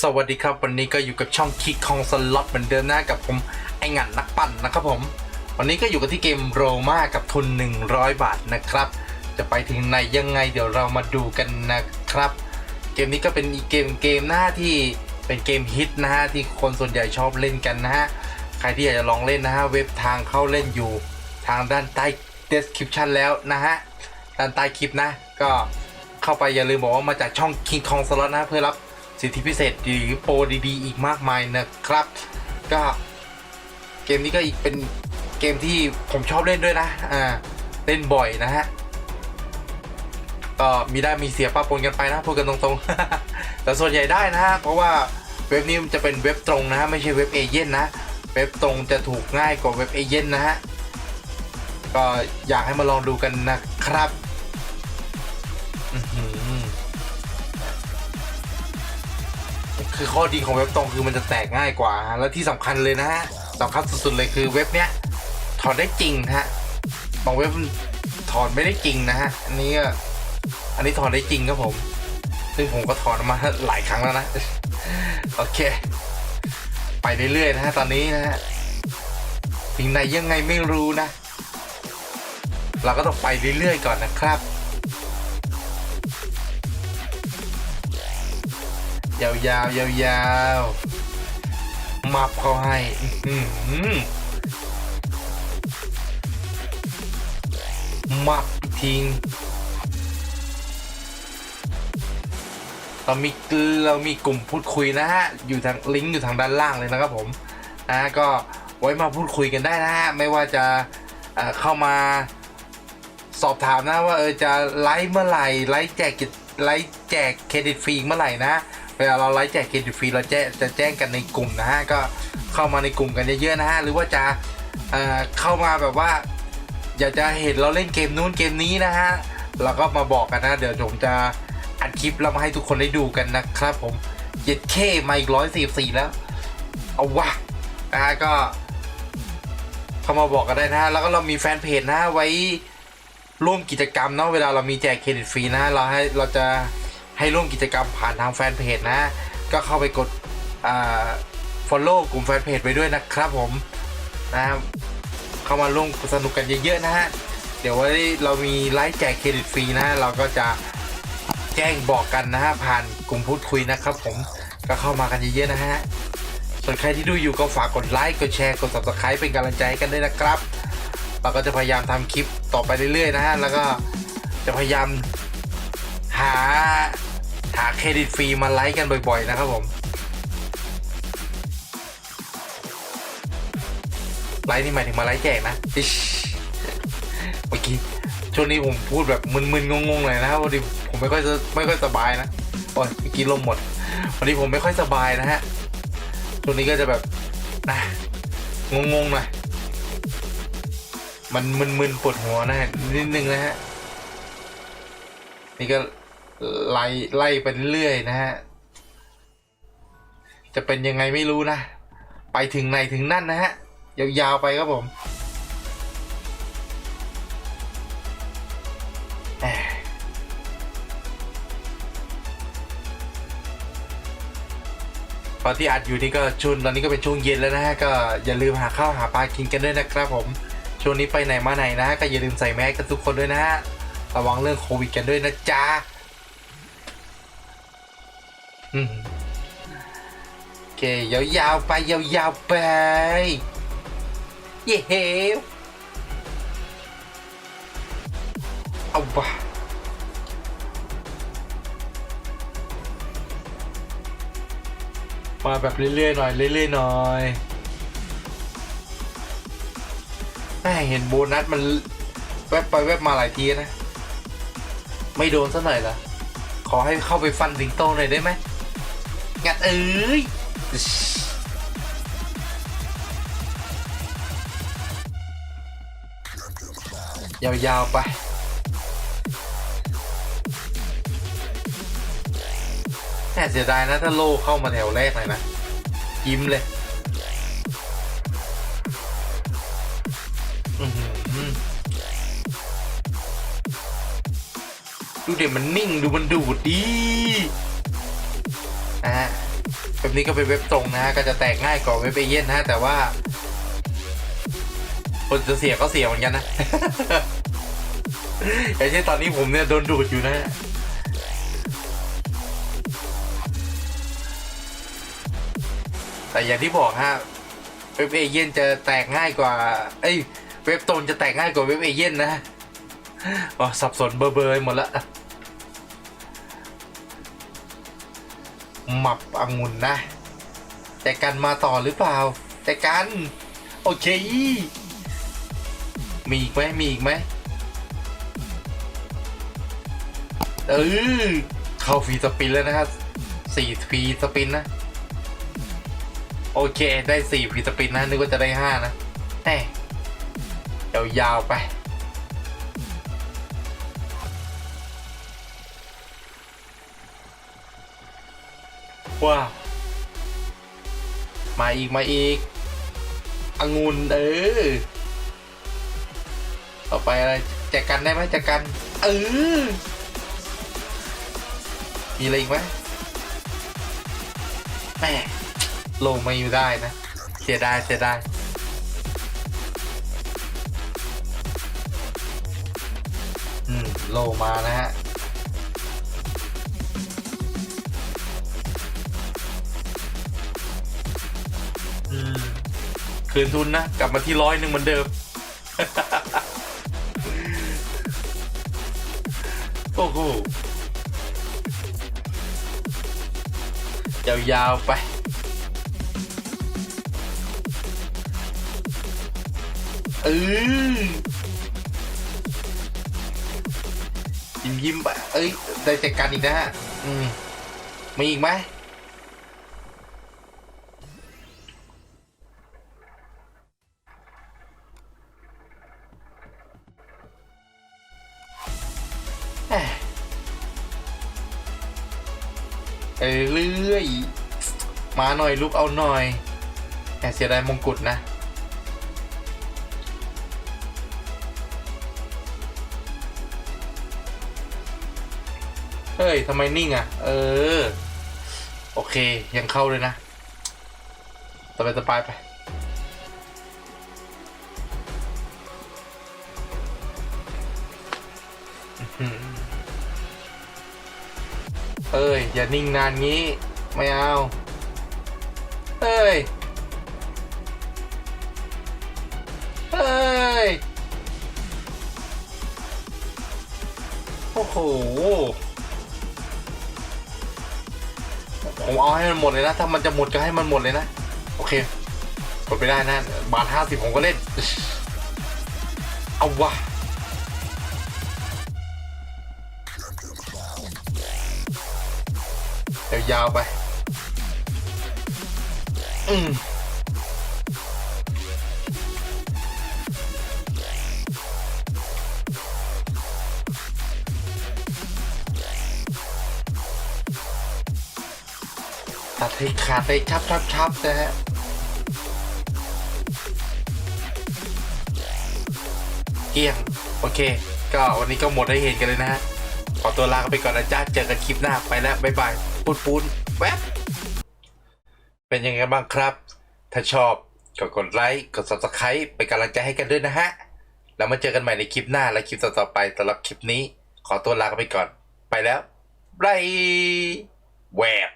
สวัสดีครับวันนี้ก็อยู่กับช่องคิกคองสล็อตเหมือนเดิมนะกับผมไอหงันนักปั่นนะครับผม วันนี้ก็อยู่กันที่เกมโรมากับทุน 100 บาทนะครับ จะไปถึงไหนยังไงเดี๋ยวเรามาดูกันนะครับ เกมนี้ก็เป็นอีกเกมเกมหน้าที่เป็นเกมฮิตนะฮะที่คนส่วนใหญ่ชอบเล่นกันนะฮะใครที่อยากจะลองเล่นนะฮะเว็บทางเข้าเล่นอยู่ทางด้านใต้ description แล้วนะฮะด้านใต้คลิปนะ ก็เข้าไปอย่าลืมบอกว่ามาจากช่อง King Kong Slot นะเพื่อรับ สิทธิพิเศษหรือโปรดีๆอีกมากมายนะครับ ก็เกมนี้ก็อีกเป็นเกมที่ผมชอบเล่นด้วยนะอ่าเล่นบ่อยนะฮะก็มีได้มีเสียป้าปนกันไปนะพูดกันตรงๆ แต่ส่วนใหญ่ได้นะฮะเพราะว่าเว็บนี้มันจะเป็นเว็บตรงนะฮะไม่ใช่เว็บเอเย่นนะเว็บตรงจะถูกง่ายกว่าเว็บเอเย่นนะฮะก็อยากให้มาลองดูกันนะครับ คือข้อดีของเว็บตรงคือมันจะแตกง่ายกว่า แล้วที่สำคัญเลยนะฮะสำคัญสุดๆเลยคือเว็บเนี้ยถอนได้จริงฮะบางเว็บถอนไม่ได้จริงนะฮะอันนี้ก็อันนี้ถอนได้จริงครับผม ซึ่งผมก็ถอนมาหลายครั้งแล้วนะ โอเค ไปเรื่อยๆนะฮะตอนนี้นะฮะถึงไหนยังไงไม่รู้นะ เราก็ต้องไปเรื่อยๆก่อนนะครับ ยาวๆยาวๆมาพอให้อื้อหือมับทิ้งเรามีเรามีกลุ่มพูดคุยนะฮะ อยู่ทางลิงก์อยู่ทางด้านล่างเลยนะครับผมนะก็ไว้มาพูดคุยกันได้นะฮะ ไม่ว่าจะเอ่อเข้ามาสอบถามนะว่าเออจะไลฟ์เมื่อไหร่ไลฟ์แจกกิจไลฟ์แจกเครดิตฟรีเมื่อไหร่นะ เวลาเราไลฟ์แจกเครดิตฟรีเราแจ้งจะแจ้งกันในกลุ่มนะฮะก็เข้ามาในกลุ่มกันเยอะๆนะฮะหรือว่าจะเอ่อเข้ามาแบบว่า อยากจะเห็นเราเล่นเกมนู้นเกมนี้นะฮะเราก็มาบอกกันนะเดี๋ยวผมจะอัดคลิปแล้วมาให้ทุกคนได้ดูกันนะครับผมเย็ดเคมาอีกร้อยสี่สี่แล้วเอาวะนะฮะก็เข้ามาบอกกันได้นะฮะแล้วก็เรามีแฟนเพจนะฮะไว้ร่วมกิจกรรมเนาะเวลาเรามีแจกเครดิตฟรีนะเราให้เราจะ ให้ร่วมกิจกรรมผ่านทางแฟนเพจนะ ก็เข้าไปกดฟอ่า follow กลุ่มแฟนเพจไปด้วยนะครับผมนะครับเข้ามาร่วมสนุกกันเยอะๆนะฮะเดี๋ยวไว้เรามีไลฟ์แจกเครดิตฟรีนะฮะเราก็จะแจ้งบอกกันนะฮะผ่านกลุ่มพูดคุยนะครับผมก็เข้ามากันเยอะๆนะฮะส่วนใครที่ดูอยู่ก็ฝากกดไลค์กดแชร์กด subscribe เป็นกำลังใจให้กันด้วยนะครับ เราก็จะพยายามทำคลิปต่อไปเรื่อยๆนะฮะแล้วก็จะพยายามหา หาเครดิตฟรีมาไลค์กันบ่อยๆนะครับผมไลฟ์นี่หมายถึงมาไลฟ์แจกนะอิชเมื่อกี้ช่วงนี้ผมพูดแบบมึนๆงงๆเลยนะครับพอดีผมไม่ค่อยจะไม่ค่อยสบายนะโอ้ยเมื่อกี้ลมหมด วันนี้ผมไม่ค่อยสบายนะฮะช่วงนี้ก็จะแบบนะงงๆหน่อยมันมึนๆปวดหัวนะนิดนึงนะฮะนี่ก็ ไล่ไล่ไปเรื่อยๆนะฮะ จะเป็นยังไงไม่รู้นะ ไปถึงไหนถึงนั่นนะฮะ ยาวๆไปครับผมตอนที่อัดอยู่นี่ก็ช่วงตอนนี้ก็เป็นช่วงเย็นแล้วนะฮะก็อย่าลืมหาข้าวหาปลากินกันด้วยนะครับผมช่วงนี้ไปไหนมาไหนนะก็อย่าลืมใส่แมสกันทุกคนด้วยนะฮะระวังเรื่องโควิดกันด้วยนะจ๊ะ โอเคยาวๆไปยาวๆไป เย้เอาวะมาแบบเรื่อยๆหน่อยเรื่อยๆหน่อยแม่เห็นโบนัสมันแวบไปแวบมาหลายทีนะ ไม่โดนซะหน่อยเหรอขอให้เข้าไปฟันสิงโตหน่อยได้ไหม งัดเอ้ยยาวๆไปแค่เสียดายนะ ถ้าโลเข้ามาแถวแรกเลยนะ ยิ้มเลยดูเดี๋ยวมันนิ่งดูมันดูดดี อะว็บนี้ก็เป็นเว็บตรงนะฮะก็จะแตกง่ายกว่าเว็บเอเย่นนะฮะแต่ว่า คนจะเสียก็เสียเหมือนกันนะอย่างเช่นตอนนี้ผมเนี่ยโดนดูดอยู่นะแต่อย่างที่บอกฮะเว็บเอเย่นจะแตกง่ายกว่า เอ้ย เว็บตรงจะแตกง่ายกว่าเว็บเอเย่นนะอ๋อสับสนเบอร์เบอร์หมดละ หมับองุ่นนะ แต่กันมาต่อหรือเปล่า แต่กัน โอเค มีอีกไหมมีอีกไหมเออเข้าฟรีสปินแล้วนะครับสี่ฟรีสปินนะ โอเคได้สี่ฟรีสปินนะนึกว่าจะได้ห้านะแหมยาวๆไป ว้ามาอีกมาอีกองุ่นเออ ต่อไปอะไรแจกกันได้ไหมแจกกัน เออ มีอะไรอีกไหมแม่ลงไม่ได้นะ เสียดายเสียดายอืมโลมานะฮะ คืนทุนนะ กลับมาที่ร้อยหนึ่งเหมือนเดิม โอ้โหยาวๆไป เออยิ้มยิ้มๆไป เอ้ย ได้จัดการอีกนะฮะ อืม มีอีกไหม เออเรื่อยมาหน่อยลุกเอาหน่อยแต่เสียดายมงกุฎนะเฮ้ยทำไมนิ่งอะ เออ โอเค ยังเข้าเลยนะสบายสบายไป อื เอ้ย อย่านิ่งนานงี้ ไม่เอา เอ้ย เอ้ย โอ้โห ผมเอาให้มันหมดเลยนะ ถ้ามันจะหมดก็ให้มันหมดเลยนะ โอเคกดไปได้นะ บาทห้าสิบผมก็เล่น เอาวะ ยาวไป อืมตัดให้ขาดไปชับชับชับนะฮะเกลี้ยง โอเค ก็วันนี้ก็หมดให้เห็นกันเลยนะฮะ ขอตัวลาไปก่อนนะจ๊ะ เจอกันคลิปหน้าไปแล้ว บ๊ายบาย ปูนปูนแวบเป็นยังไงบ้างครับ ถ้าชอบก็กดไลค์กด subscribe เป็นกำลังใจให้กันด้วยนะฮะ แล้วมาเจอกันใหม่ในคลิปหน้าและคลิปต่อๆไปสำหรับคลิปนี้ ขอตัวลาไปก่อน ไปแล้วบายแวบ